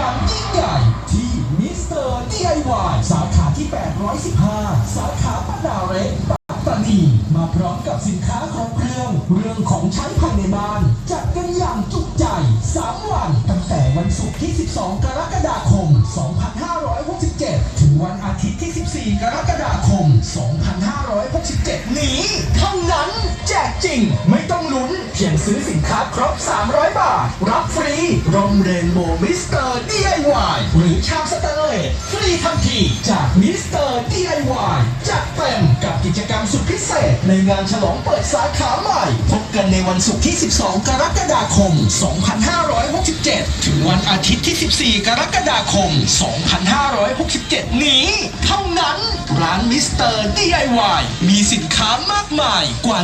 อย่างยิ่งใหญ่ที่มิสเตอร์ DIY สาขาที่ 815 สาขาปนาเรศปัตตานีมาพร้อมกับสินค้าครบเครื่อง เรื่องของใช้ภายในบ้าน จัดกันอย่างจุใจ 3 วัน ตั้งแต่วันศุกร์ที่ 12 กรกฎาคม 2567 ถึงวันอาทิตย์ที่ 14 กรกฎาคม 2567 นี้ แจกจริงไม่ต้องลุ้น เพียงซื้อสินค้าครบ 300 บาท รับฟรีร่มเรนโบว์มิสเตอร์ DIY หรือชามสแตนเลสฟรีทันที จากมิสเตอร์ DIY จัดเต็มกับกิจกรรมสุดพิเศษ ในงานฉลองเปิดสาขาใหม่ พบกันในวันศุกร์ที่ 12 กรกฎาคม 7 ถึงวันอาทิตย์ที่ 14 กรกฎาคม 2567 นี้ เท่านั้นร้านมิสเตอร์ DIY มีสินค้ามากมายกว่า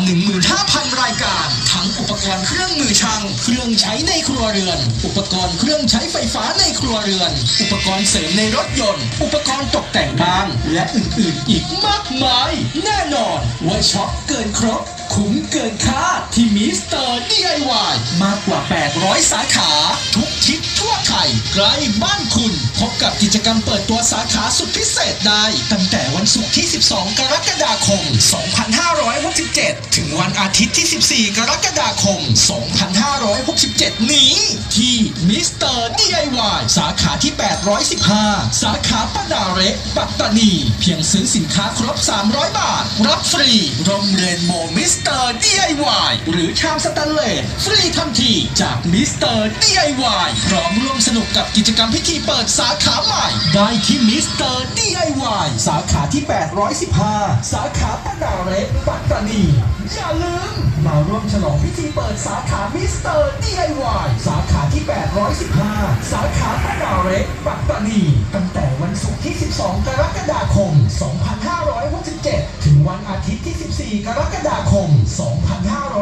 15,000 รายการ ทั้งอุปกรณ์เครื่องมือช่าง เครื่องใช้ในครัวเรือน อุปกรณ์เครื่องใช้ไฟฟ้าในครัวเรือน อุปกรณ์เสริมในรถยนต์ อุปกรณ์ตกแต่งบ้าน และอื่นๆ อีกมากมาย แน่นอนว่าช็อปเกินครบคุ้มเกินคาดที่มิสเตอร์ DIY มากกว่า 800 สาขา ใกล้บ้านคุณ พบกับกิจกรรมเปิดตัวสาขาสุดพิเศษได้ ตั้งแต่วันศุกร์ที่ 12 กรกฎาคม 2567 ถึงวันอาทิตย์ที่ 14 กรกฎาคม 2 5 2567 นี้ ที่มิสเตอร์ DIY สาขาที่ 815 สาขาปนาเระปัตตานี เพียงซื้อสินค้าครบ 300 บาท รับฟรีร่มเรนโบมิสเตอร์ DIY หรือชามสแตนเลสฟรีทันทีจากมิสเตอร์ DIY พร้อมร่วมสนุกกับกิจกรรมพิธีเปิดสาขาใหม่ ได้ที่มิสเตอร์ DIY สาขาที่ 815 สาขาปนาเระปัตตานี อย่าลืม มาร่วมฉลองพิธีเปิดสาขามิสเตอร์ DIY สาขาที่ 815 สาขาปนาเระปัตตานี ตั้งแต่วันศุกร์ที่ 12 กรกฎาคม 2567 ถึงวันอาทิตย์ที่ 14 กรกฎาคม 2500